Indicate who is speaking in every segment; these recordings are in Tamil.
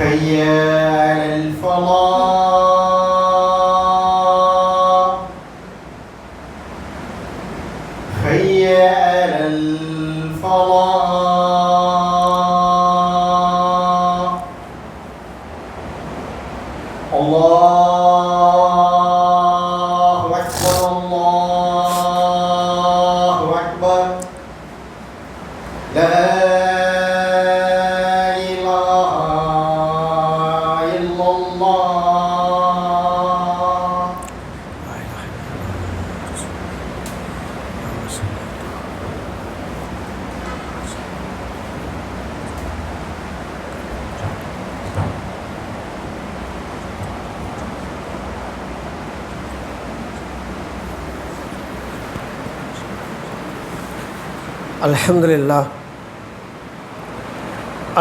Speaker 1: حي على الفلاح
Speaker 2: الحمد لله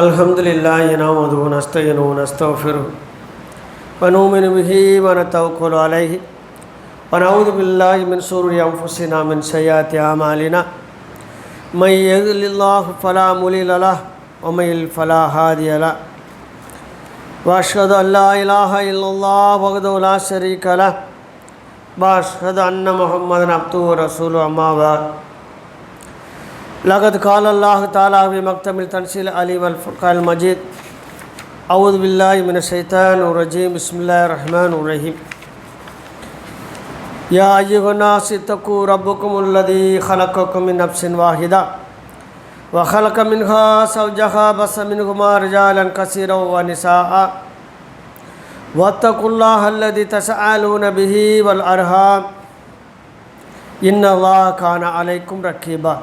Speaker 2: الحمد لله نعمده ونستعينه ونستغفره ونؤمن به ونتوكل عليه ونعوذ بالله من شرور أنفسنا من سيئات أعمالنا من يهد الله فلا مضل له ومن يضلل فلا هادي له وأشهد أن لا إله إلا الله وحده لا شريك له وأشهد أن محمدا عبده ورسوله أما بعد لقد قال الله تعالى في مكتب التنسيل علي والفرقان المجيد. أعوذ بالله من الشيطان الرجيم. بسم الله الرحمن الرحيم. يا أيها الناس اتقوا ربكم الذي خلقكم من نفس واحدة وخلق منها زوجها بس منهما رجالا كثيرا ونساء. واتقوا الله الذي تسألون به والأرham إن الله كان عليكم رقيبا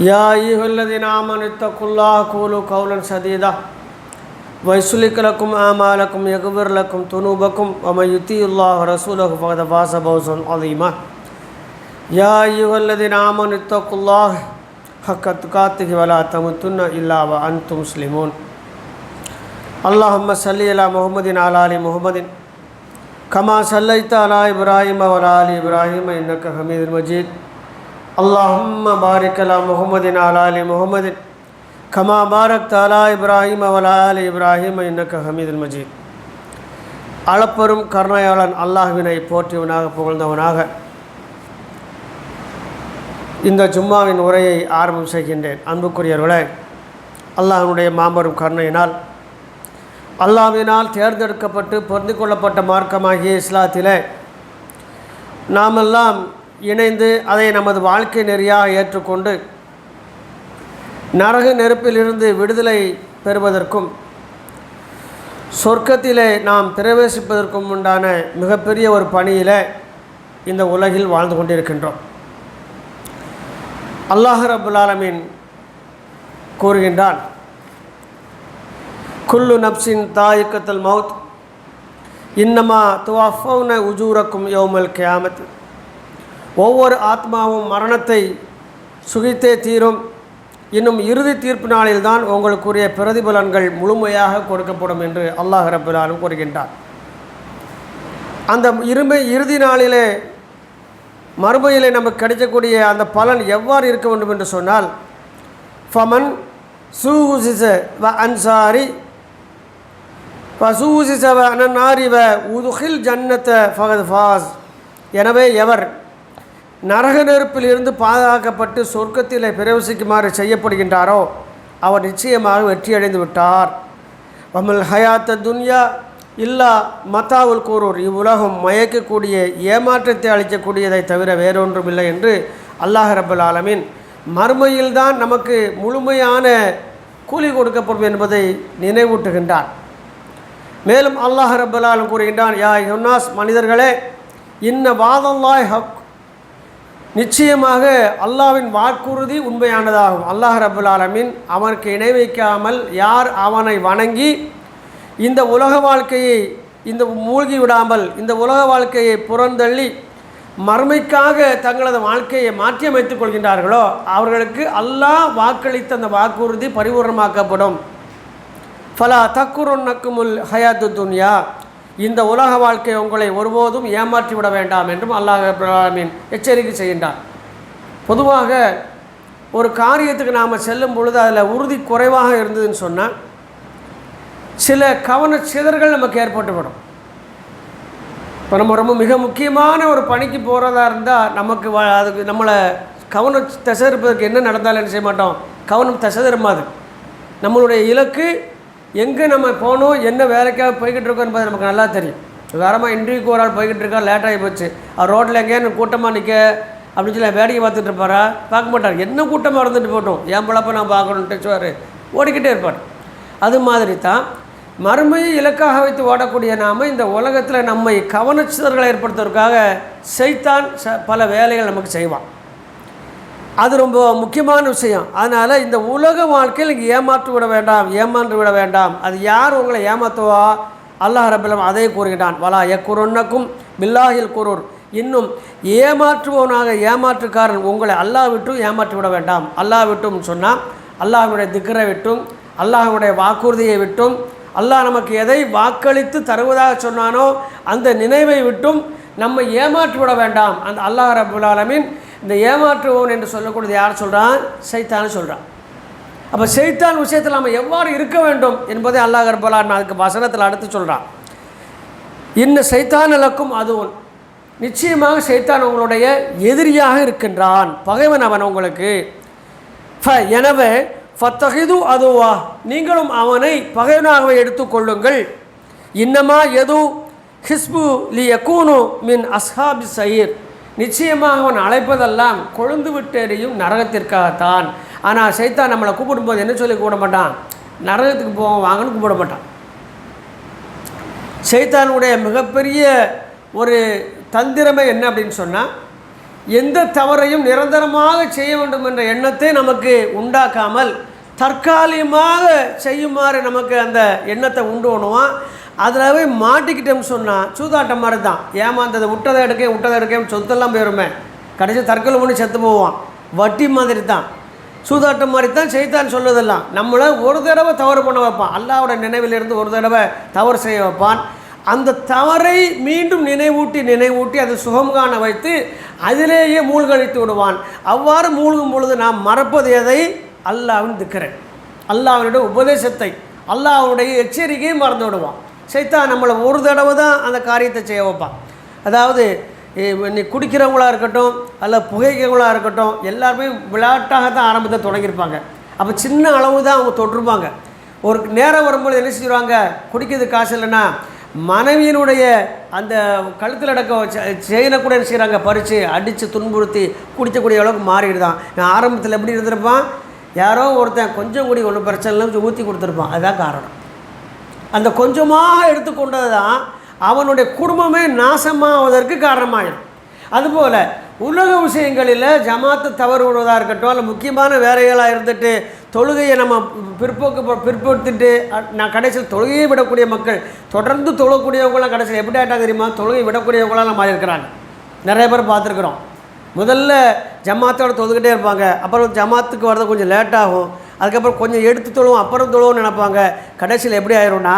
Speaker 2: يا أيها الذين آمنوا اتقوا الله قولوا قولا سديدا. ويسلك لكم أعمالكم يغفر لكم ذنوبكم ومن يطيع الله ورسوله فقد فاز فوزا عظيما. يا أيها الذين آمنوا اتقوا الله حق تقاته ولا تموتن إلا وأنتم مسلمون. اللهم صل على محمد وعلى آل محمد. كما صليت على إبراهيم وعلى آل إبراهيم إنك حميد مجيد. اللهم بارك على محمد وعلى ال محمد كما باركت على ابراهيم وعلى ال ابراهيم انك حميد مجيد அளப்பெரும் கருணையாளன் அல்லாஹ்வினை போற்றியவனாக புகழ்ந்தவனாக இந்த ஜும்மாவின் உரையை ஆரம்பம் செய்கின்றேன் அன்புக்குரியவர்களே அல்லாஹ்வினுடைய மாபெரும் கருணையினால் அல்லாஹ்வினால் தேர்ந்தெடுக்கப்பட்டு பொருந்திக் கொள்ளப்பட்ட மார்க்கமாகிய இஸ்லாத்திலே நாமெல்லாம் இணைந்து அதை நமது வாழ்க்கை நெறியாக ஏற்றுக்கொண்டு நரக நெருப்பிலிருந்து விடுதலை பெறுவதற்கும் சொர்க்கத்திலே நாம் பிரவேசிப்பதற்கும் உண்டான மிகப்பெரிய ஒரு பணியில் இந்த உலகில் வாழ்ந்து கொண்டிருக்கின்றோம். அல்லாஹ் ரபுல் ஆலமீன் கூறுகின்றான் குல்லு நப்சின் தாயிக்கத்தல் மவுத் இன்னமா துவாஃபவுன உஜூரக்கும் யோமல் கியாமத். ஒவ்வொரு ஆத்மாவும் மரணத்தை சுகித்தே தீரும். இன்னும் இறுதி தீர்ப்பு நாளில்தான் உங்களுக்குரிய பிரதிபலன்கள் முழுமையாக கொடுக்கப்படும் என்று அல்லாஹ் ரபுல்லாலும் கூறுகின்றார் அந்த இருமை இறுதி நாளிலே மறுமையிலே நமக்கு கிடைக்கக்கூடிய அந்த பலன் எவ்வாறு இருக்க வேண்டும் என்று சொன்னால் ஃபமன் சூசிச வ அன்சாரி ஃபசூசிச வ அனநாரி வ உதுகில் ஜன்னத்த ஃபகத் ஃபாஸ். எனவே எவர் நரக நெருப்பில் இருந்து பாதுகாக்கப்பட்டு சொர்க்கத்திலே பிரவசிக்குமாறு செய்யப்படுகின்றாரோ அவர் நிச்சயமாக வெற்றியடைந்து விட்டார். வமல் ஹயாத்த துன்யா இல்லா மத்தாவுல் கூறூர் இவ்வுலகம் மயக்கக்கூடிய ஏமாற்றத்தை அளிக்கக்கூடியதை தவிர வேறொன்றும் இல்லை என்று அல்லாஹ் ரபுல் ஆலமின் மறுமையில்தான் நமக்கு முழுமையான கூலி கொடுக்கப்படும் என்பதை நினைவூட்டுகின்றான் மேலும் அல்லாஹ் ரபுல் ஆலம் கூறுகின்றான் யா யுன்னாஸ் மனிதர்களே இன்ன வாதல்லாய் ஹக் நிச்சயமாக அல்லாவின் வாக்குறுதி உண்மையானதாகும். அல்லாஹ் ரபுல் ஆலமின் அவனுக்கு இணை வைக்காமல் யார் அவனை வணங்கி இந்த உலக வாழ்க்கையை இந்த மூழ்கி விடாமல் இந்த உலக வாழ்க்கையை புறந்தள்ளி மறுமைக்காக தங்களது வாழ்க்கையை மாற்றியமைத்துக் கொள்கின்றார்களோ அவர்களுக்கு அல்லாஹ் வாக்களித்த அந்த வாக்குறுதி பரிபூர்ணமாக்கப்படும். ஃபலா தக்குருன்னக்குமுல் ஹயாத்து துன்யா. இந்த உலக வாழ்க்கை உங்களை ஒருபோதும் ஏமாற்றி விட வேண்டாம் என்றும் அல்லாஹ் ரபுல்லாமின் எச்சரிக்கை செய்கின்றார். பொதுவாக ஒரு காரியத்துக்கு நாம் செல்லும் பொழுது அதில் உறுதி குறைவாக இருந்ததுன்னு சொன்னால் சில கவன சிதறல் நமக்கு ஏற்பட்டுவிடும். இப்போ நம்ம ரொம்ப மிக முக்கியமான ஒரு பணிக்கு போகிறதா இருந்தால் நமக்கு வ அதுக்கு நம்மளை கவனம் திசை இருப்பதற்கு என்ன நடந்தாலும் என்ன செய்ய மாட்டோம்? கவனம் திசை திரும்பாது நம்மளுடைய இலக்கு எங்கே நம்ம போகணும் என்ன வேலைக்காக போய்கிட்டு இருக்கோம் என்பது நமக்கு நல்லா தெரியும். வேறமாக இன்டர்வியூக்கு ஒரு ஆள் போய்கிட்டு இருக்கா லேட் ஆகி போச்சு. அவர் ரோட்டில் எங்கேயாவது கூட்டமாக நிற்க அப்படின்னு சொல்லி வேடிக்கை பார்த்துட்டு இருப்பாரா? பார்க்க மாட்டார். என்ன கூட்டமாக இருந்துட்டு போட்டோம் என் பிழப்ப நான் பார்க்கணுன்ட்டு சொல்லுவார். ஓடிக்கிட்டே இருப்பார். அது மாதிரி தான் மறுமையை இலக்காக வைத்து ஓடக்கூடிய நாம் இந்த உலகத்தில் நம்மை கவனச்சிதர்களை ஏற்படுத்துவதற்காக செய்தான் ச பல வேலைகள் நமக்கு செய்வான். அது ரொம்ப முக்கியமான விஷயம். அதனால் இந்த உலக வாழ்க்கையில் நீங்கள் ஏமாற்று விட வேண்டாம் ஏமாற்று விட வேண்டாம். அது யார் உங்களை ஏமாத்துவா? அல்லாஹ் ரபிலம் அதை கூறுகிறான் வலா எக்குருன்னக்கும் பில்லாஹில் குரூர். இன்னும் ஏமாற்றுபவனாக ஏமாற்றுக்காரன் உங்களை அல்லாஹ் விட்டும் ஏமாற்றி விட வேண்டாம். அல்லாஹ் விட்டும் சொன்னால் அல்லாஹ்வுடைய திக்கரை விட்டும் அல்லாஹனுடைய வாக்குறுதியை விட்டும் அல்லாஹ் நமக்கு எதை வாக்களித்து தருவதாக சொன்னானோ அந்த நினைவை விட்டும் நம்ம ஏமாற்றி விட வேண்டாம். அந்த அல்லாஹ் ரபுல் ஆலமீன் இந்த ஏமாற்றுவோன் என்று சொல்லக்கூடியது யார் சொல்கிறான் சைத்தான்னு சொல்கிறான் அப்போ செய்தான் விஷயத்தில் நம்ம எவ்வாறு இருக்க வேண்டும் என்பதை அல்லாஹ் நான் அதுக்கு வசனத்தில் அடுத்து சொல்கிறான் இன்ன சைத்தான் இலக்கும் அதுவும். நிச்சயமாக சைத்தான் உங்களுடைய எதிரியாக இருக்கின்றான். பகைவன் அவன் உங்களுக்கு. ஃப எனவே ஃபத்தகிது அதுவா. நீங்களும் அவனை பகைவனாகவே எடுத்துக்கொள்ளுங்கள் இன்னமா எது ஹிஸ்பு லி யக்கூனு மின் அஸ்ஹாபி சயீர் நிச்சயமாக அவன் அழைப்பதெல்லாம் கொழுந்து விட்டெறியும் நரகத்திற்காகத்தான். ஆனால் சைத்தான் நம்மளை கூப்பிடும்போது என்ன சொல்லி கூப்பிட மாட்டான்? நரகத்துக்கு போவோம் வாங்கன்னு கூப்பிட மாட்டான். சைத்தானுடைய மிகப்பெரிய ஒரு தந்திரமே என்ன அப்படின்னு சொன்னால் எந்த தவறையும் நிரந்தரமாக செய்ய வேண்டும் என்ற எண்ணத்தை நமக்கு உண்டாக்காமல் தற்காலிகமாக செய்யுமாறு நமக்கு அந்த எண்ணத்தை உண்டு பண்ணுவான். அதில் போய் மாட்டிக்கிட்டோம்னு சொன்னால் சூதாட்டம் மாதிரி தான் ஏமாந்தது விட்டதை எடுக்க விட்டதை எடுக்க சொத்தெல்லாம் போயிருமே. கடைசி தற்கொலை பண்ணி செத்து போவான். வட்டி மாதிரி தான் சூதாட்டம் மாதிரி தான் செய்தான் சொல்லுவதெல்லாம் நம்மளை ஒரு தடவை தவறு பண்ண வைப்பான். அல்லாவோட நினைவிலிருந்து ஒரு தடவை தவறு செய்ய வைப்பான். அந்த தவறை மீண்டும் நினைவூட்டி நினைவூட்டி அதை சுகம் காண வைத்து அதிலேயே மூழ்கடித்து விடுவான். அவ்வாறு மூழ்கும் பொழுது நாம் மறப்பது எதை? அல்லாவின் திக்கிறேன் அல்லாவினுடைய உபதேசத்தை. அல்லாவுடைய எச்சரிக்கையை மறந்து விடுவான். சைத்தான் நம்மளை ஒரு தடவை தான் அந்த காரியத்தை செய்ய வைப்பான். அதாவது நீ குடிக்கிறவங்களா இருக்கட்டும் அல்ல புகைக்கிறவங்களாக இருக்கட்டும் எல்லாருமே விளையாட்டாக தான் ஆரம்பத்தை தொடங்கியிருப்பாங்க. அப்போ சின்ன அளவு தான் அவங்க தொட்டிருப்பாங்க. ஒரு நேரம் வரும்போது என்ன செஞ்சுருவாங்க குடிக்கிறது காசு இல்லைன்னா மனைவியினுடைய அந்த கழுத்தில் அடக்க செயினை கூட என்ன செய்கிறாங்க பறித்து அடித்து துன்புறுத்தி குடிக்கக்கூடிய அளவுக்கு மாறிடுதான். நான் ஆரம்பத்தில் எப்படி இருந்திருப்பான்? யாரோ ஒருத்தன் கொஞ்சம் கூடி ஒன்றும் பிரச்சனை இல்லை ஊற்றி கொடுத்துருப்பான். அதுதான் காரணம். அந்த கொஞ்சமாக எடுத்துக்கொண்டது தான் அவனுடைய குடும்பமே நாசமாவதற்கு காரணமாயிடும் அதுபோல் உலக விஷயங்களில் ஜமாத்து தவறு விடுவதாக இருக்கட்டும் அல்ல முக்கியமான வேலைகளாக இருந்துட்டு தொழுகையை நம்ம பிற்போக்கு பிற்படுத்திட்டு நான் கடைசியில் தொழுகையை விடக்கூடிய மக்கள் தொடர்ந்து தொழக்கூடியவங்களாம் கடைசியில் எப்படி ஆகிட்டாங்க தெரியுமா? தொழுகை விடக்கூடியவங்களாம் மாறி இருக்கிறாங்க. நிறைய பேர் பார்த்துருக்குறோம். முதல்ல ஜமாத்தோட தொழுதுகிட்டே இருப்பாங்க. அப்புறம் ஜமாத்துக்கு வரது கொஞ்சம் லேட்டாகும் அதுக்கப்புறம் கொஞ்சம் எடுத்து தொழுவோம் அப்புறம் தொழுவோம்னு நினைப்பாங்க. கடைசியில் எப்படி ஆயிரும்னா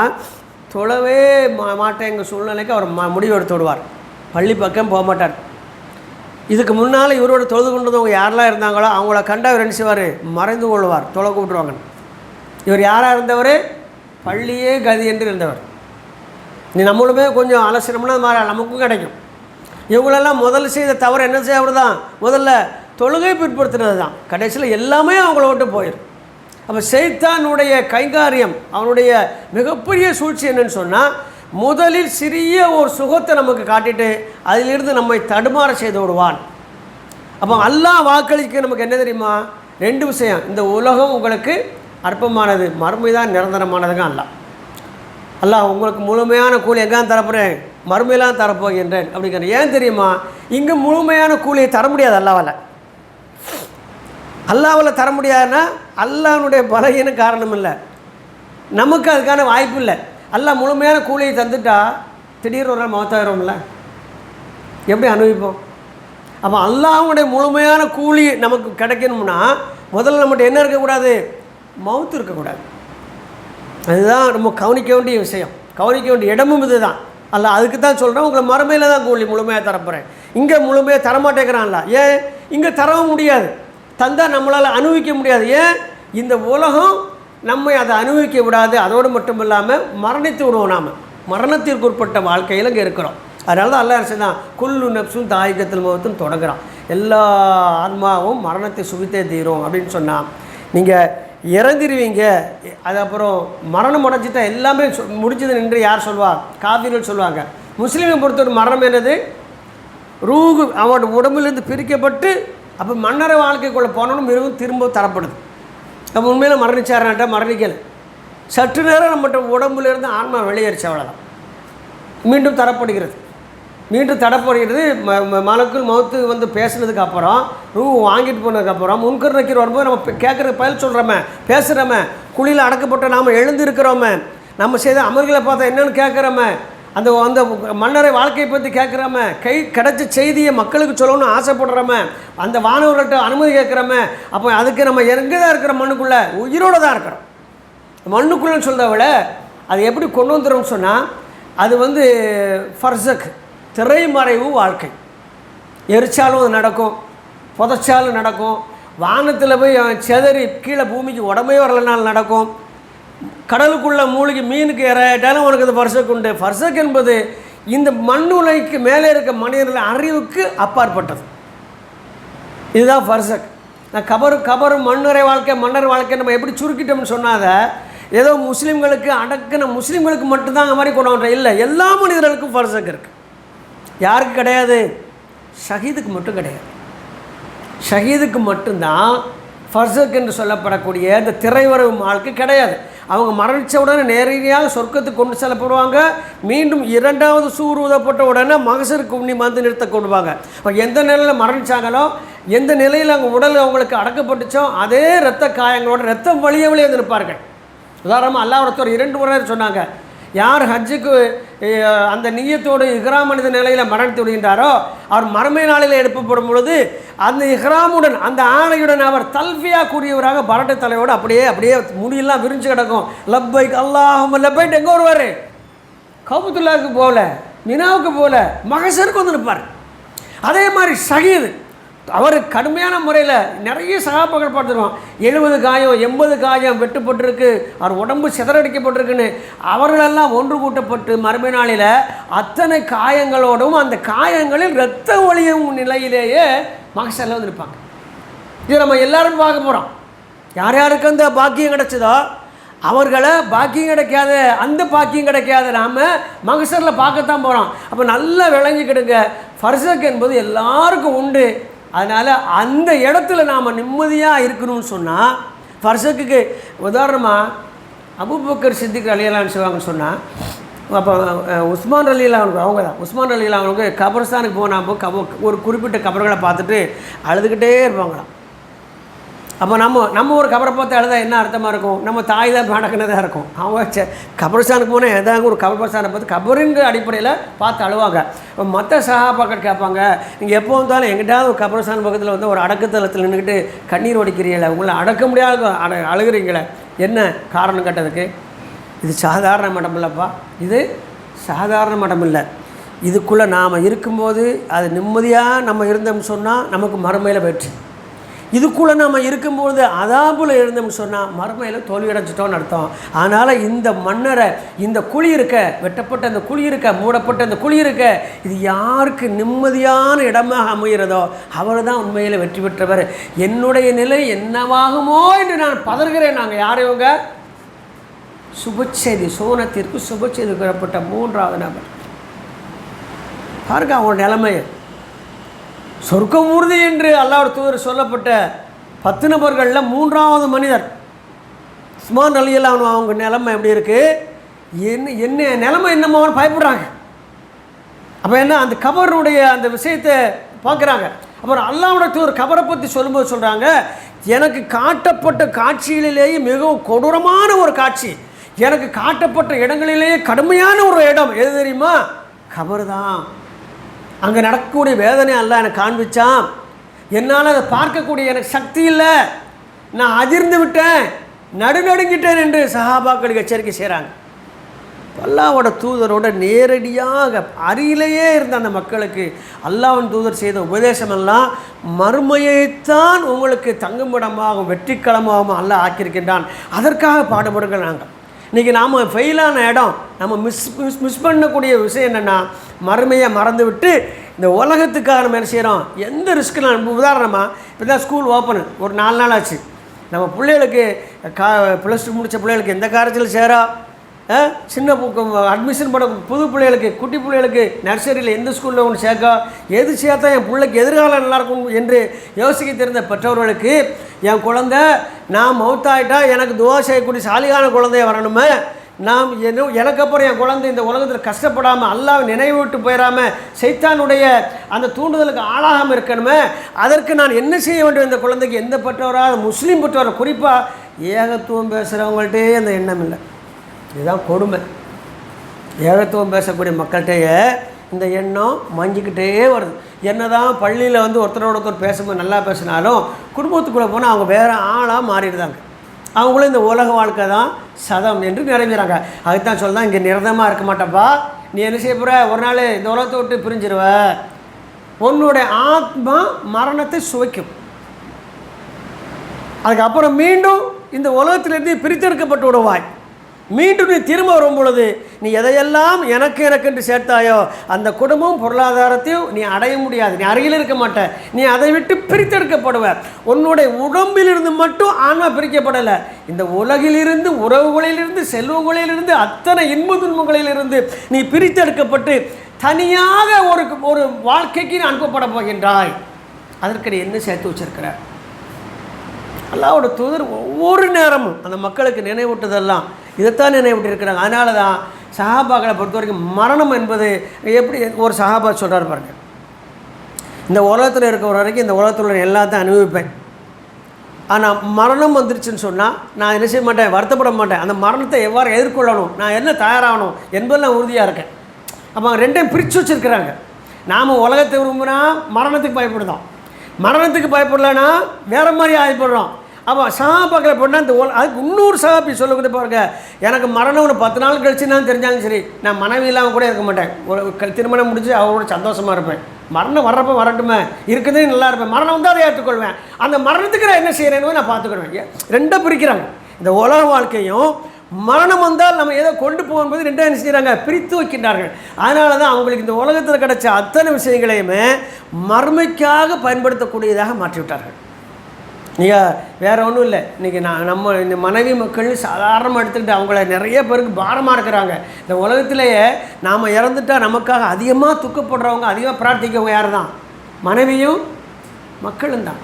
Speaker 2: தொழவே மா மாட்டேங்க சூழ்நிலைக்கு அவர் ம முடிவு எடுத்து விடுவார் பள்ளி பக்கம் போக மாட்டார். இதுக்கு முன்னால் இவரோட தொழுது கொண்டதவங்க யாரெல்லாம் இருந்தாங்களோ அவங்கள கண்டா இவர் என்ன செய்வார்? மறைந்து கொள்வார் தொலை கூப்பிட்ருவாங்க இவர் யாராக இருந்தவர்? பள்ளியே கதி என்று இருந்தவர். நீ நம்மளுமே கொஞ்சம் அலசினோம்னா அது மாதிரி நமக்கும் கிடைக்கும். இவங்களெல்லாம் முதல்ல செய்த தவறு என்ன செய்யவர் தான் முதல்ல தொழுகை பிற்படுத்தினது தான் கடைசியில் எல்லாமே அவங்கள விட்டு போயிடும் அப்போ செய்தானுடைய கைங்காரியம் அவனுடைய மிகப்பெரிய சூழ்ச்சி என்னன்னு சொன்னால் முதலில் சிறிய ஒரு சுகத்தை நமக்கு காட்டிட்டு அதிலிருந்து நம்மை தடுமாற செய்து விடுவான். அப்போ அல்லாஹ் வாக்களிக்க நமக்கு என்ன தெரியுமா? ரெண்டு விஷயம். இந்த உலகம் உங்களுக்கு அற்பமானது மறுமை தான் நிரந்தரமானதுங்க அல்லாஹ். அல்லாஹ் உங்களுக்கு முழுமையான கூலி எங்கான் தரப்போகிறேன் மறுமையெல்லாம் தரப்போகின்றேன் அப்படிங்கிற ஏன் தெரியுமா? இங்கே முழுமையான கூலியை தர முடியாது அல்லாவால் அல்லாவில் தர முடியாதுன்னா அல்லாவுடைய பலகீன காரணம் இல்லை நமக்கு அதுக்கான வாய்ப்பு இல்லை. அல்லா முழுமையான கூலியை தந்துட்டா திடீர்னு ஒரு நாள் மௌத்தாயிரோம்ல எப்படி அனுபவிப்போம்? அப்போ அல்லாவுடைய முழுமையான கூலி நமக்கு கிடைக்கணும்னா முதல்ல நம்மகிட்ட என்ன இருக்கக்கூடாது? மவுத்து இருக்கக்கூடாது. அதுதான் நம்ம கவனிக்க வேண்டிய விஷயம். கவனிக்க வேண்டிய இடமும் இதுதான். அல்ல அதுக்கு தான் சொல்கிறேன் உங்களை மறுமையில் தான் கூலி முழுமையாக தரப்போகிறேன் இங்கே முழுமையாக தரமாட்டேங்கிறான்ல. ஏன்? இங்கே தரவும் முடியாது. தந்தால் நம்மளால் அனுபவிக்க முடியாது. ஏன்? இந்த உலகம் நம்மை அதை அனுபவிக்க விடாது. அதோடு மட்டும் இல்லாமல் மரணித்து விடுவோம் நாம். மரணத்திற்கு உட்பட்ட வாழ்க்கையில் இங்கே இருக்கிறோம். அதனால தான் அல்ல அரசு தான் குல்லு நப்சும் தாயகத்தில் முகத்தும் தொடங்குறான். எல்லா ஆன்மாவும் மரணத்தை சுவித்தே தீரும் அப்படின்னு சொன்னான். நீங்கள் இறந்துருவீங்க. அது அப்புறம் மரணம் அடைஞ்சிட்டா எல்லாமே சொ- முடிஞ்சது நின்று யார் சொல்வா? காவிர்கள் சொல்லுவாங்க முஸ்லீமை பொறுத்தவரை மரணம் என்னது? ரூகு அவனோட உடம்புலேருந்து பிரிக்கப்பட்டு அப்போ மன்னர வாழ்க்கைக்குள்ளே போனோன்னு மிகவும் திரும்ப தரப்படுது. நம்ம உண்மையில் மரணிச்சாரான்ட்டா மரணிக்கலை. சற்று நேரம் நம்மகிட்ட உடம்புலேருந்து ஆன்மா வெளியேறிச்சு அவ்வளோதான் மீண்டும் தரப்படுகிறது. மீண்டும் தடப்படுகிறது ம ம- மலக்குள் மௌத்து வந்து பேசுனதுக்கு அப்புறம் ரூ வாங்கிட்டு போனதுக்கப்புறம் முன்கர் நக்கீர் வரும்போது நம்ம கேட்குற பயில் சொல்கிறோமே பேசுகிறோமே குழியில் அடக்கப்பட்ட நாம் எழுந்திருக்கிறோமே நம்ம செய்த அமர்களை பார்த்தா என்னென்னு கேட்குறோமே அந்த அந்த மன்னரை வாழ்க்கையை பற்றி கேட்குறாம கை கிடைச்ச செய்தியை மக்களுக்கு சொல்லணும்னு ஆசைப்படுறாம அந்த வானவர்கள்ட்ட அனுமதி கேட்குறோமே அப்போ அதுக்கு நம்ம எங்கே தான் இருக்கிற மண்ணுக்குள்ளே? உயிரோடு தான் இருக்கிறோம். மண்ணுக்குள்ளன்னு சொல்கிறத விட அது எப்படி கொண்டு வந்துடும்னு சொன்னால் அது வந்து ஃபர்சக் திரைமறைவு வாழ்க்கை. எரிச்சாலும் அது நடக்கும் புதைச்சாலும் நடக்கும் வானத்தில் போய் அவன் செதறி கீழே பூமிக்கு உடம்பே வரலனாலும் நடக்கும். கடலுக்குள்ளே மூழ்கி மீனுக்கு இறையிட்டாலும் உனக்கு அது ஃபர்சக் உண்டு. ஃபர்சக் என்பது இந்த மண்ணுலைக்கு மேலே இருக்க மனிதர்கள் அறிவுக்கு அப்பாற்பட்டது. இதுதான் ஃபர்சக் நான் கபரு கபரு மண்ணுரை வாழ்க்கை மன்னர் வாழ்க்கை நம்ம எப்படி சுருக்கிட்டோம்னு சொன்னாத ஏதோ முஸ்லீம்களுக்கு அடக்குன முஸ்லீம்களுக்கு மட்டும்தான் அந்த மாதிரி கொண்டு இல்லை எல்லா மனிதர்களுக்கும் ஃபர்சக் இருக்குது யாருக்கு கிடையாது? ஷஹீதுக்கு மட்டும் கிடையாது. ஷஹீதுக்கு மட்டும்தான் ஃபர்சக் என்று சொல்லப்படக்கூடிய இந்த திரைவரவு வாழ்க்கை கிடையாது. அவங்க மரணித்த உடனே நேரடியாக சொர்க்கத்துக்கு கொண்டு செல்லப்படுவாங்க. மீண்டும் இரண்டாவது சூர் ஊதப்பட்ட உடனே மகசருக்கு உண்ணி வந்து நிறுத்த கொண்டுவாங்க இப்போ எந்த நிலையில் மரணித்தாங்களோ எந்த நிலையில் அவங்க உடல் அவங்களுக்கு அடக்கப்பட்டுச்சோ அதே இரத்த காயங்களோட ரத்தம் வழிய வழியே வந்து நிற்பார்கள் உதாரணமாக அல்லாஹ் இரண்டு முறை சொன்னாங்க. யார் ஹஜ்ஜுக்கு அந்த நியத்தோடு இஹ்ராம் மனித நிலையில் மரணித்து விடுகின்றாரோ அவர் மறுமை நாளில் எழுப்பப்படும் பொழுது அந்த இஹ்ராமுடன் அந்த ஆணையுடன் அவர் தல்வியா கூடியவராக பரட்டை தலையோடு அப்படியே அப்படியே முடியெல்லாம் விரிஞ்சு கிடக்கும். லப்பைக் அல்லாஹ் லப்பைட் எங்கே வருவார்? கவுத்துல்லாவுக்கு போகல மினாவுக்கு போகல மகசருக்கு வந்து நிற்பார். அதே மாதிரி சகிது அவர் கடுமையான முறையில் நிறைய சகாபாக்கள் பார்த்துருவான் எழுபது காயம் எண்பது காயம் வெட்டுப்பட்டிருக்கு. அவர் உடம்பு சிதறடிக்கப்பட்டிருக்குன்னு. அவர்களெல்லாம் ஒன்று கூட்டப்பட்டு மறுமை நாளில் அத்தனை காயங்களோடும் அந்த காயங்களில் இரத்த ஒளியும் நிலையிலேயே மகசரில் வந்து நிற்பாங்க இது நம்ம எல்லாரும் பார்க்க போகிறோம் யார் யாருக்கு அந்த பாக்கியம் கிடச்சதோ அவர்களை பாக்கியம் கிடைக்காத அந்த பாக்கியம் கிடைக்காத நாம் மகசரில் பார்க்கத்தான் போகிறோம் அப்போ நல்லா விளங்கிக்கிடுங்க. ஃபர்சக் என்பது எல்லாருக்கும் உண்டு. அதனால் அந்த இடத்துல நாம் நிம்மதியாக இருக்கணும்னு சொன்னால் வருஷத்துக்கு உதாரணமாக அபுபக்கர் சித்திக் அலியலான்னு சொல்லுவாங்கன்னு சொன்னால் அப்போ உஸ்மான் அலியலாவுக்கு அவங்க தான். உஸ்மான் அலியலாவுக்கு கபர்ஸ்தானுக்கு போனால் கப ஒரு குறிப்பிட்ட கபர்களை பார்த்துட்டு அழுதுகிட்டே இருப்பாங்களாம். அப்போ நம்ம நம்ம ஒரு கபரை பார்த்து அழுதா என்ன அர்த்தமாக இருக்கும்? நம்ம தாய் தான் நடக்கினதாக இருக்கும். அவங்க சே கபர்ஸ்தானுக்கு போனால் ஏதாவது ஒரு கபர்ஸ்தானை பார்த்து கபருங்கிற அடிப்படையில் பார்த்து அழுவாங்க. இப்போ மற்ற சகாபாக்கள் கேட்பாங்க நீங்கள் எப்போ வந்தாலும் எங்கிட்டாவது ஒரு கபர்ஸ்தான் பக்கத்தில் வந்து ஒரு அடக்குத்தலத்தில் நின்றுக்கிட்டு கண்ணீர் வடிக்கிறீங்களே உங்களை அடக்க முடியாத அட அழுகிறீங்களே என்ன காரணம் கேட்டதுக்கு? இது சாதாரண மடம் இல்லைப்பா. இது சாதாரண மடம் இல்லை. இதுக்குள்ளே நாம் இருக்கும்போது அது நிம்மதியாக நம்ம இருந்தோம்னு சொன்னால் நமக்கு மறுமையில் போயிடுச்சு. இதுக்குள்ளே நம்ம இருக்கும்போது அதாபுல இருந்தோம்னு சொன்னால் மறுமையில் தோல்வியடைஞ்சிட்டோம்னு அர்த்தம். அதனால் இந்த மன்னரை இந்த குழி இருக்க வெட்டப்பட்ட அந்த குழி இருக்க மூடப்பட்ட அந்த குழி இருக்க இது யாருக்கு நிம்மதியான இடமாக அமைகிறதோ அவர் தான் உண்மையில் வெற்றி பெற்றவர். என்னுடைய நிலை என்னவாகுமோ என்று நான் பதறுகிறேன் நாங்கள் யார் இவங்க? சுபச்செய்தி சோனத்திற்கு சுபச்செய்தி கூறப்பட்ட மூன்றாவது நபர். பாருங்க அவங்க நிலைமையை. சொர்க்கம் உறுதி என்று அல்லாஹ் தூதர் சொல்லப்பட்ட பத்து நபர்களில் மூன்றாவது மனிதர். உஸ்மான் அலியல் அவங்க நிலைமை எப்படி இருக்குது என்ன என்ன நிலைமை என்னமோ பயப்படுறாங்க. அப்போ என்ன அந்த கபருடைய அந்த விஷயத்தை பார்க்குறாங்க. அப்புறம் அல்லாவோட தூதர் கபரை பற்றி சொல்லும்போது சொல்கிறாங்க எனக்கு காட்டப்பட்ட காட்சிகளிலேயே மிகவும் கொடூரமான ஒரு காட்சி. எனக்கு காட்டப்பட்ட இடங்களிலேயே கடுமையான ஒரு இடம். எது தெரியுமா? கபர் தான் அங்கே நடக்கக்கூடிய வேதனை அல்ல எனக்கு காண்பிச்சான் என்னால் அதை பார்க்கக்கூடிய எனக்கு சக்தி இல்லை. நான் அதிர்ந்து விட்டேன். நடுநடுங்கிட்டேன் என்று சஹாபாக்களுக்கு எச்சரிக்கை செய்கிறாங்க அல்லாவோட தூதரோட நேரடியாக அருகிலேயே இருந்த அந்த மக்களுக்கு அல்லாவின் தூதர் செய்த உபதேசமெல்லாம் மறுமையைத்தான் உங்களுக்கு தங்குமிடமாகவும் வெற்றிக்களமாகவும் அல்லாஹ் ஆக்கியிருக்கின்றான். அதற்காக பாடுபடுங்கள் நாங்கள் இன்றைக்கி நாம் ஃபெயிலான இடம் நம்ம மிஸ் மிஸ் மிஸ் பண்ணக்கூடிய விஷயம் என்னென்னா மறுமையை மறந்து விட்டு இந்த உலகத்துக்காக நம்ம என்ன செய்கிறோம் எந்த ரிஸ்க்கு நான் உதாரணமாக இப்போ தான் ஸ்கூல் ஓப்பனு ஒரு நாலு நாள் ஆச்சு. நம்ம பிள்ளைகளுக்கு கா ப்ளஸ் டூ முடித்த பிள்ளைகளுக்கு எந்த காலேஜில் சேரா? சின்ன அட்மிஷன் பண்ண புது பிள்ளைகளுக்கு குட்டி பிள்ளைகளுக்கு நர்சரியில் எந்த ஸ்கூலில் ஒன்று சேர்க்கா? எது சேர்த்தா என் பிள்ளைக்கு எதிர்காலம் நல்லாயிருக்கும் என்று யோசிக்க தெரிந்த பெற்றோர்களுக்கு என் குழந்தை நான் மௌத்தாயிட்டா எனக்கு துவா செய்யக்கூடிய சாலிகான குழந்தைய வரணுமே. நாம் என்ன எனக்கு அப்புறம் என் குழந்தை இந்த உலகத்தில் கஷ்டப்படாமல் அல்லாஹ் நினைவு விட்டு போயிடாமல் சைத்தானுடைய அந்த தூண்டுதலுக்கு ஆளாகாமல் இருக்கணுமே. அதற்கு நான் என்ன செய்ய வேண்டும் இந்த குழந்தைக்கு எந்த பெற்றவராக முஸ்லீம் பெற்றோரை குறிப்பாக ஏகத்துவம் பேசுகிறவங்கள்ட்டே அந்த எண்ணம் இல்லை. இதுதான் கொடுமை. ஏகத்துவம் பேசக்கூடிய மக்கள்கிட்டயே இந்த எண்ணம் மங்கிக்கிட்டே வருது. என்ன தான் பள்ளியில் வந்து ஒருத்தரோட ஒருத்தர் பேசும்போது நல்லா பேசினாலும் குடும்பத்துக்குள்ளே போனால் அவங்க வேறு ஆளாக மாறிடுதாங்க. அவங்களும் இந்த உலக வாழ்க்கை தான் சதம் என்று நிறைவேறாங்க. அதுதான் சொல்லலாம் இங்கே நிரதமாக இருக்க மாட்டப்பா. நீ என்ன செய்ய போகிற ஒரு நாள் இந்த உலகத்தை விட்டு பிரிஞ்சிருவ. உன்னுடைய ஆத்மா மரணத்தை சுவைக்கும். அதுக்கப்புறம் மீண்டும் இந்த உலகத்திலேருந்து பிரித்தெடுக்கப்பட்டு விடுவாய். மீண்டும் நீ திரும்ப வரும் பொழுது நீ எதையெல்லாம் எனக்கு எனக்கு என்று சேர்த்தாயோ அந்த குடும்பம் பொருளாதாரத்தையும் நீ அடைய முடியாது. நீ அருகில் இருக்க மாட்ட. நீ அதை விட்டு பிரித்தெடுக்கப்படுவ. உன்னுடைய உடம்பிலிருந்து மட்டும் ஆன்மா பிரிக்கப்படலை. இந்த உலகிலிருந்து உறவுகளிலிருந்து செல்வங்களிலிருந்து அத்தனை இன்ப துன்பங்களிலிருந்து நீ பிரித்தெடுக்கப்பட்டு தனியாக ஒரு ஒரு வாழ்க்கைக்கு நீ அனுப்பப்பட போகின்றாய். அதற்கு நீ என்ன சேர்த்து வச்சிருக்கிற? அல்லாவோட தூதர் ஒவ்வொரு நேரமும் அந்த மக்களுக்கு நினைவூட்டதெல்லாம். இதைத்தான் நினைவூட்டி இருக்கிறாங்க அதனால தான் சஹாபாக்களை பொறுத்த வரைக்கும் மரணம் என்பது எப்படி ஒரு சஹாபா சொல்கிறார் பாருங்க. இந்த உலகத்தில் இருக்கிற வரைக்கும் இந்த உலகத்தில் உள்ள எல்லாத்தையும் அனுபவிப்பேன். ஆனால் மரணம் வந்துருச்சுன்னு சொன்னால் நான் என்ன செய்ய மாட்டேன் வருத்தப்பட மாட்டேன். அந்த மரணத்தை எவ்வாறு எதிர்கொள்ளணும் நான் என்ன தயாராகணும் என்பதெல்லாம் நான் உறுதியாக இருக்கேன். அப்போ அவங்க ரெண்டையும் பிரித்து வச்சுருக்கிறாங்க. நாம் உலகத்தை விரும்புனா மரணத்துக்கு பயப்படுதோம் மரணத்துக்கு பயப்படலைன்னா வேறு மாதிரி ஆகிப்படுறோம் அப்போ சகாபாக்கில் போட்டால் இந்த உல அதுக்கு இன்னொரு சகாபி சொல்லுறது பாருங்க. எனக்கு மரணம் ஒரு பத்து நாள் கழிச்சு நான் தெரிஞ்சாலும் சரி நான் மனைவி இல்லாமல் கூட இருக்க மாட்டேன். ஒரு க- திருமணம் முடிஞ்சு அவரோட சந்தோஷமாக இருப்பேன். மரணம் வர்றப்ப வரட்டுமே இருக்குது நல்லா இருப்பேன். மரணம் வந்து அதை ஏற்றுக்கொள்வேன். அந்த மரணத்துக்கு நான் என்ன செய்கிறேன்னு நான் பார்த்துக்கிடுவேன் ரெண்டை பிரிக்கிறாங்க. இந்த உலக வாழ்க்கையும் மரணம் வந்தால் நம்ம ஏதோ கொண்டு போகும்போது ரெண்டாக என்ன செய்கிறாங்க பிரித்து வைக்கின்றார்கள். அதனால தான் அவங்களுக்கு இந்த உலகத்தில் கிடைச்ச அத்தனை விஷயங்களையுமே மறுமைக்காக பயன்படுத்தக்கூடியதாக மாற்றிவிட்டார்கள். நீங்கள் வேறு ஒன்றும் இல்லை. இன்றைக்கி நான் நம்ம இந்த மனைவி மக்கள் சாதாரணமாக எடுத்துக்கிட்டு அவங்கள நிறைய பேருக்கு பாரமாக இருக்கிறாங்க. இந்த உலகத்திலேயே நாம் இறந்துட்டா நமக்காக அதிகமாக துக்கப்படுறவங்க அதிகமாக பிரார்த்திக்கவங்க யார் தான் மனைவியும் மக்களும் தான்.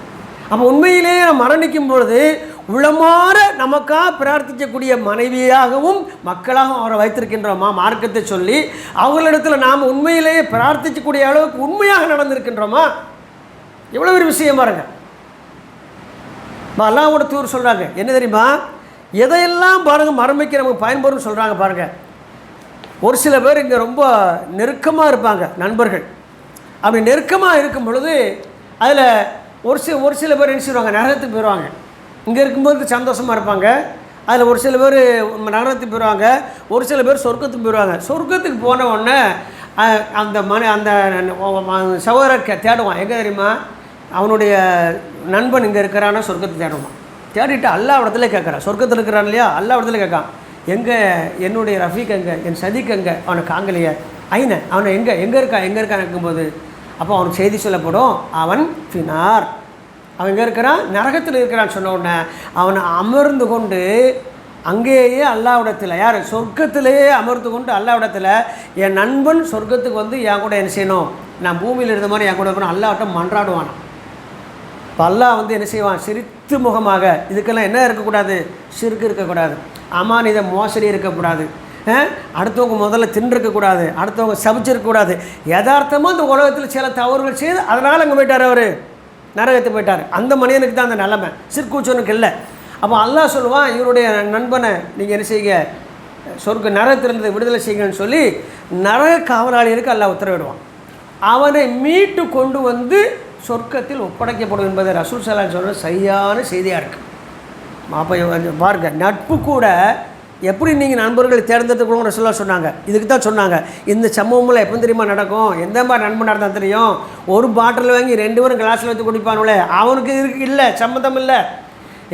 Speaker 2: அப்போ உண்மையிலேயே நம்ம மரணிக்கும் பொழுது உளமாற நமக்காக பிரார்த்திக்கக்கூடிய மனைவியாகவும் மக்களாகவும் அவரை வைத்திருக்கின்றோமா? மார்க்கத்தை சொல்லி அவங்களிடத்தில் நாம் உண்மையிலேயே பிரார்த்திக்கக்கூடிய அளவுக்கு உண்மையாக நடந்திருக்கின்றோமா? எவ்வளோ ஒரு விஷயம் பாருங்கள் அல்லாவோட தூர் சொல்கிறாங்க என்ன தெரியுமா? எதையெல்லாம் பாருங்கள் மறுமைக்கு நமக்கு பயன்படும்னு சொல்கிறாங்க பாருங்கள் ஒரு சில பேர் இங்கே ரொம்ப நெருக்கமாக இருப்பாங்க நண்பர்கள். அப்படி நெருக்கமாக இருக்கும் பொழுது அதில் ஒரு சில ஒரு சில பேர் என்ன செய்வாங்க? போயிடுவாங்க இங்கே இருக்கும்போது சந்தோஷமாக இருப்பாங்க. அதில் ஒரு சில பேர் நகரத்துக்கு போயிடுவாங்க ஒரு சில பேர் சொர்க்கத்துக்கு போயிடுவாங்க சொர்க்கத்துக்கு போன உடனே அந்த மன அந்த சகோதரர் தேடுவான். எங்கே தெரியுமா? அவனுடைய நண்பன் இங்கே இருக்கிறான்னா சொர்க்கத்தை தேடுவான் தேடிட்டு அல்லா இடத்துல கேட்குறான். சொர்க்கத்தில் இருக்கிறான் இல்லையா? அல்லா இடத்துல கேட்கான். எங்கே என்னுடைய ரஃபீக் எங்கே? என் சதிக் எங்கே? அவனை காங்கலையே. ஐன அவனை எங்கே? எங்கே இருக்கான் எங்கே இருக்கான் இருக்கும்போது அப்போ அவனுக்கு செய்தி சொல்லப்படும். அவன் ஃபினார். அவன் எங்கே இருக்கிறான்? நரகத்தில் இருக்கிறான்னு சொன்ன உடனே அவனை அமர்ந்து கொண்டு அங்கேயே அல்லாவிடத்தில் யார்? சொர்க்கத்திலேயே அமர்ந்து கொண்டு அல்லாவிடத்தில் என் நண்பன் சொர்க்கத்துக்கு வந்து என் கூட என்ன செய்யணும்? நான் பூமியில் இருந்த மாதிரி என் கூட இருக்கணும். அல்லாவிட்ட மன்றாடுவானான் இப்போ அல்லாஹ் வந்து என்ன செய்வான்? சிரித்து முகமாக இதுக்கெல்லாம் என்ன இருக்கக்கூடாது? சிறுக்கு இருக்கக்கூடாது. அமானித மோசடி இருக்கக்கூடாது. அடுத்தவங்க முதல்ல தின்றுருக்கக்கூடாது அடுத்தவங்க சபிச்சிருக்கக்கூடாது. யதார்த்தமாக இந்த உலகத்தில் சில தவறுகள் செய்து அதனால் அங்கே போயிட்டார் அவர். நரகத்துக்கு போயிட்டார். அந்த மனிதனுக்கு தான் அந்த நிலமை. சிற்கூச்சனுக்கு இல்லை. அப்போ அல்லாஹ் சொல்லுவான் இவருடைய நண்பனை நீங்கள் என்ன செய்யுங்க? சொர்க்க நரகத்திலிருந்து விடுதலை செய்யுங்கன்னு சொல்லி நரக காவலாளிகளுக்கு அல்லாஹ் உத்தரவிடுவான். அவனை மீட்டு கொண்டு வந்து சொர்க்கத்தில் ஒப்படைக்கப்படும் என்பதை ரசூல் சலான் சொல்கிற சரியான செய்தியாக இருக்குது அப்போ பாருங்க. நட்பு கூட எப்படி நீங்கள் நண்பர்களை தேர்ந்தெடுத்துக்கணும் ரசூலா சொன்னாங்க. இதுக்கு தான் சொன்னாங்க. இந்த சம்பவம்ல எப்போ தெரியுமா நடக்கும்? எந்த மாதிரி நண்பன் நடந்தால் தெரியும்? ஒரு பாட்டில் வாங்கி ரெண்டு பேரும் கிளாஸில் வச்சு குடிப்பானுல அவனுக்கு இருக்கு இல்லை சம்மந்தம் இல்லை.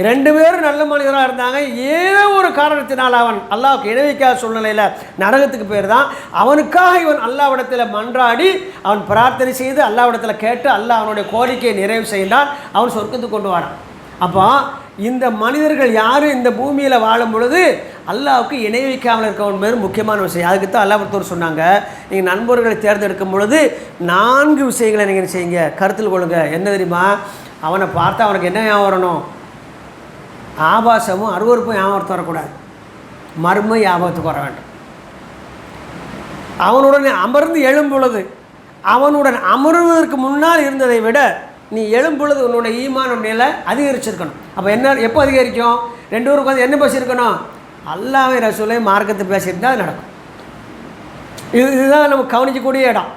Speaker 2: ரெண்டு பேரும் நல்ல மனிதராக இருந்தாங்க. ஏதோ ஒரு காரணத்தினால் அவன் அல்லாவுக்கு இணைவிக்காத சூழ்நிலையில் நரகத்துக்கு பேர் தான் அவனுக்காக இவன் அல்லாவிடத்தில் மன்றாடி அவன் பிரார்த்தனை செய்து அல்லாவிடத்தில் கேட்டு அல்லாஹ் அவனுடைய கோரிக்கையை நிறைவு செய்தான் அவன் சொர்க்கத்துக்கு கொண்டு வரான். அப்போ இந்த மனிதர்கள் யாரும் இந்த பூமியில் வாழும் பொழுது அல்லாவுக்கு இணை வைக்காமல் இருக்கவன் பேர் முக்கியமான விஷயம். அதுக்கு தான் அல்லாஹ் சொன்னாங்க நீங்கள் நண்பர்களை தேர்ந்தெடுக்கும் பொழுது நான்கு விஷயங்களை நீங்கள் செய்யுங்க. கருத்தில் கொள்ளுங்கள் என்ன தெரியுமா? அவனை பார்த்தா அவனுக்கு என்ன ஞாபகம் வரணும்? ஆபாசமும் அருவருப்பும் ஞாபகத்து வரக்கூடாது. மர்ம ஞாபகத்துக்கு வர வேண்டும். அவனுடன் அமர்ந்து எழும் பொழுது அவனுடன் அமர்வதற்கு முன்னால் இருந்ததை விட நீ எழும் பொழுது உன்னோட ஈமான நிலை அதிகரிச்சிருக்கணும். அப்போ என்ன எப்போ அதிகரிக்கும்? ரெண்டு பேருக்கு வந்து என்ன பேசியிருக்கணும்? அல்லாவே ரசூலையும் மார்க்கத்தை பேசியிருந்தால் தான் அது நடக்கும். இது இதுதான் நம்ம கவனிக்கக்கூடிய இடம்.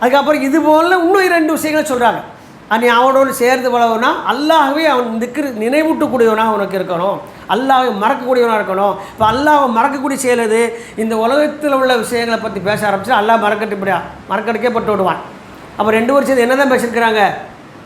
Speaker 2: அதுக்கப்புறம் இது போல இன்னும் ரெண்டு விஷயங்களை சொல்கிறாங்க நீ அவனோடு சேர்ந்து பழகுனா அல்லாகவே அவன் திக்கு நினைவூட்டக்கூடியவனாக உனக்கு இருக்கணும். அல்லாவை மறக்கக்கூடியவனாக இருக்கணும். இப்போ அல்லாவை மறக்கக்கூடிய செயல் எது? இந்த உலகத்தில் உள்ள விஷயங்களை பற்றி பேச ஆரம்பிச்சு அல்லா மறக்கட்டு இப்படியா மறக்கடிக்கே பட்டு விடுவான். அப்போ ரெண்டு வருஷத்து என்ன தான் பேசியிருக்கிறாங்க?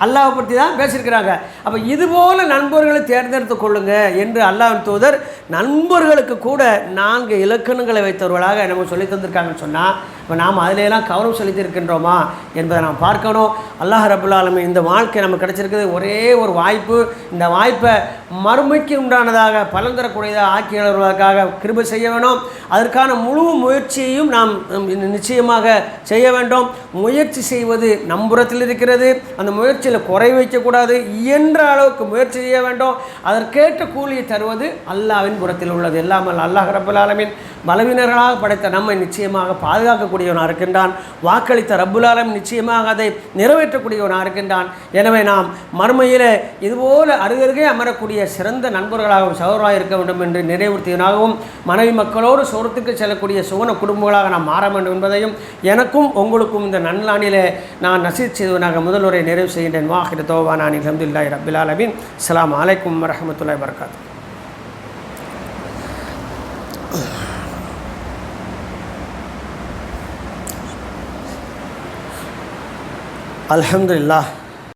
Speaker 2: அல்லாவை பற்றி தான் பேசியிருக்கிறாங்க. அப்போ இதுபோல் நண்பர்களை தேர்ந்தெடுத்து கொள்ளுங்க என்று அல்லாவின் தூதர் நண்பர்களுக்கு கூட நான்கு இலக்கணங்களை வைத்தவர்களாக நமக்கு சொல்லி தந்திருக்காங்கன்னு சொன்னால் இப்போ நாம் அதிலெல்லாம் கவனம் செலுத்தியிருக்கின்றோமா என்பதை நாம் பார்க்கணும். அல்லாஹ் ரபுல் இந்த வாழ்க்கை நமக்கு கிடைச்சிருக்குது. ஒரே ஒரு வாய்ப்பு. இந்த வாய்ப்பை மறுமைக்கு உண்டானதாக பலன் தரக்கூடியதாக ஆக்கியவர்களுக்காக எழுதுவதற்காக கிருபை செய்ய வேண்டும் அதற்கான முழு முயற்சியையும் நாம் நிச்சயமாக செய்ய வேண்டும். முயற்சி செய்வது நம்புறத்தில் இருக்கிறது. அந்த முயற்சி முயற்சியில் குறை வைக்கக்கூடாது இயன்ற அளவுக்கு முயற்சி செய்ய வேண்டும். அதற்கேற்ற கூலியை தருவது அல்லாவின் புறத்தில் உள்ளது. எல்லாமல் அல்லாஹ் ரபுல் ஆலமின் பலவீனர்களாக படைத்த நம்மை நிச்சயமாக பாதுகாக்கக்கூடியவனாக இருக்கின்றான். வாக்களித்த ரப்புல் நிச்சயமாக அதை நிறைவேற்றக்கூடியவனாக இருக்கின்றான். எனவே நாம் மறுமையில் இதுபோல அருகருகே அமரக்கூடிய சிறந்த நண்பர்களாகவும் சகோதராக இருக்க வேண்டும் என்று நிறைவுறுத்தியவனாகவும் மனைவி மக்களோடு சோரத்துக்கு செல்லக்கூடிய சுவன குடும்பங்களாக நாம் மாற வேண்டும் என்பதையும் எனக்கும் உங்களுக்கும் இந்த நன்லானிலே நான் நசீத் செய்தவனாக முதல்வரை நிறைவு செய்கின்றேன் வாஹிர தோவானானி அஹமதுல்லாஹி ரபில் ஆலமின். அஸ்ஸலாமு அலைக்கும் வரமத்துல்லாய் வரகாத்து அலமதுல்லா